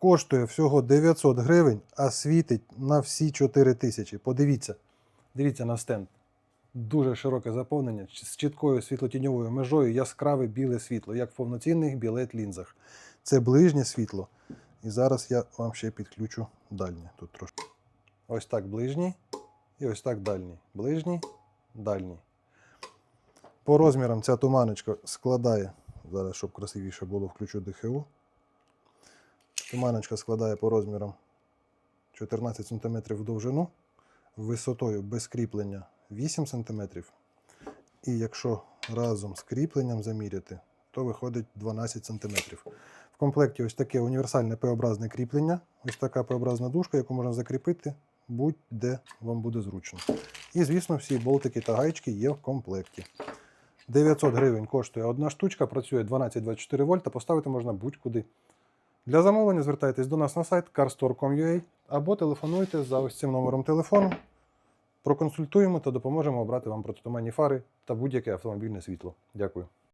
Коштує всього 900 гривень, а світить на всі 4 тисячі. Подивіться. Дивіться на стенд. Дуже широке заповнення з чіткою світлотіньовою межою, яскраве біле світло, як в повноцінних білет лінзах. Це ближнє світло. І зараз я вам ще підключу дальнє. Тут трошки. Ось так ближній і ось так дальній. Ближній, дальній. По розмірам ця туманочка складає. Зараз, щоб красивіше було, включу ДХУ. Туманочка складає по розмірам 14 см в довжину, висотою без кріплення 8 см. І якщо разом з кріпленням заміряти, то виходить 12 см. В комплекті ось таке універсальне П-образне кріплення, ось така П-образна дужка, яку можна закріпити будь-де вам буде зручно. І, звісно, всі болтики та гаєчки є в комплекті. 900 гривень коштує одна штучка, працює 12-24 вольта, поставити можна будь-куди. Для замовлення звертайтесь до нас на сайт carstore.com.ua або телефонуйте за ось цим номером телефону. Проконсультуємо та допоможемо обрати вам протитуманні фари та будь-яке автомобільне світло. Дякую.